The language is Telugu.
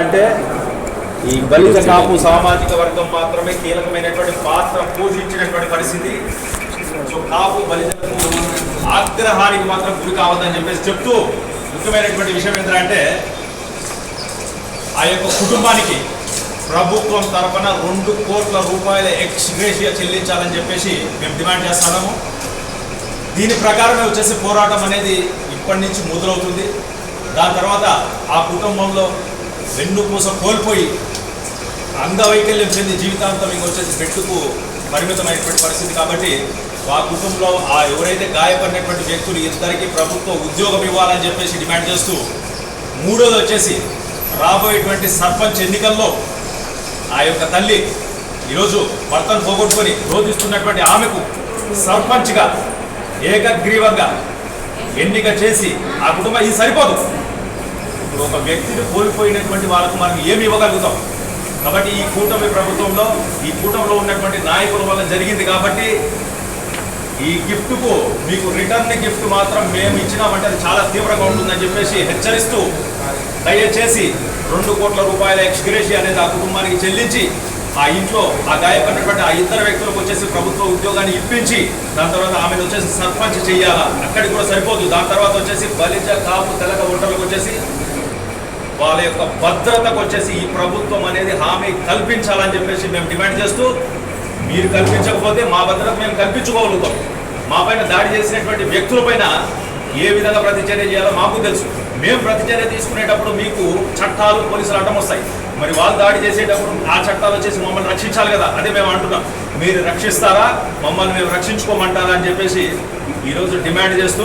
అంటే ఈ బలిత కాపు సామాజిక వర్గం మాత్రమే కీలకమైనటువంటి పాత్ర పోషించినటువంటి పరిస్థితి. సో కాపు బలితలకు ఆగ్రహానికి మాత్రం గురి కావద్దని చెప్పేసి చెప్తూ ముఖ్యమైనటువంటి విషయం ఏంటంటే ఆ యొక్క కుటుంబానికి ప్రభుత్వం తరఫున రెండు కోట్ల రూపాయల ఎక్స్గ్రేషియా చెల్లించాలని చెప్పేసి మేము డిమాండ్ చేస్తున్నాము. దీని ప్రకారమే వచ్చేసి పోరాటం అనేది ఇప్పటి నుంచి మొదలవుతుంది. దాని తర్వాత ఆ కుటుంబంలో వెన్నుపూస కోల్పోయి అంగవైకల్యం చెంది జీవితాంతం ఇంకొచ్చేసి బెట్టుకు పరిమితమైనటువంటి పరిస్థితి కాబట్టి ఆ కుటుంబంలో ఆ ఎవరైతే గాయపడినటువంటి వ్యక్తులు ఇద్దరికి ప్రభుత్వ ఉద్యోగం ఇవ్వాలని చెప్పేసి డిమాండ్ చేస్తూ మూడోది వచ్చేసి రాబోయేటువంటి సర్పంచ్ ఎన్నికల్లో ఆ యొక్క తల్లి ఈరోజు భర్తను పోగొట్టుకొని రోధిస్తున్నటువంటి ఆమెకు సర్పంచ్గా ఏకగ్రీవంగా ఎన్నిక చేసి ఆ కుటుంబం ఇది సరిపోదు. ఒక వ్యక్తిని కోల్పోయినటువంటి వాళ్ళకు మనం ఏమి ఇవ్వగలుగుతాం? కాబట్టి ఈ కూటమి ప్రభుత్వంలో ఈ కూటమిలో ఉన్నటువంటి నాయకుల వల్ల జరిగింది కాబట్టి ఈ గిఫ్ట్కు మీకు రిటర్న్ గిఫ్ట్ మాత్రం మేము ఇచ్చినామంటే అది చాలా తీవ్రంగా ఉంటుందని చెప్పేసి హెచ్చరిస్తూ దయచేసి రెండు కోట్ల రూపాయల ఎక్స్గ్రేషి అనేది ఆ కుటుంబానికి చెల్లించి ఆ ఇంట్లో ఆ గాయపడినటువంటి ఆ ఇద్దరు వ్యక్తులకు వచ్చేసి ప్రభుత్వ ఉద్యోగాన్ని ఇప్పించి దాని తర్వాత ఆమెను వచ్చేసి సర్పంచ్ చేయాలా? అక్కడికి కూడా సరిపోదు. దాని తర్వాత వచ్చేసి బలిజ కాపు తెలక ఒంటలకు వచ్చేసి వాళ్ళ యొక్క భద్రతకు వచ్చేసి ఈ ప్రభుత్వం అనేది హామీ కల్పించాలని చెప్పేసి మేము డిమాండ్ చేస్తూ మీరు కల్పించకపోతే మా భద్రత మేము కల్పించుకోగలుగుతాం. మా పైన దాడి చేసినటువంటి వ్యక్తులపైన ఏ విధంగా ప్రతిచర్య చేయాలో మాకు తెలుసు. మేము ప్రతిచర్య తీసుకునేటప్పుడు మీకు చట్టాలు పోలీసులు అడ్డం వస్తాయి. మరి వాళ్ళు దాడి చేసేటప్పుడు ఆ చట్టాలు వచ్చేసి మమ్మల్ని రక్షించాలి కదా అదే మేము అంటున్నాం. మీరు రక్షిస్తారా? మమ్మల్ని మేము రక్షించుకోమంటారా అని చెప్పేసి ఈరోజు డిమాండ్ చేస్తూ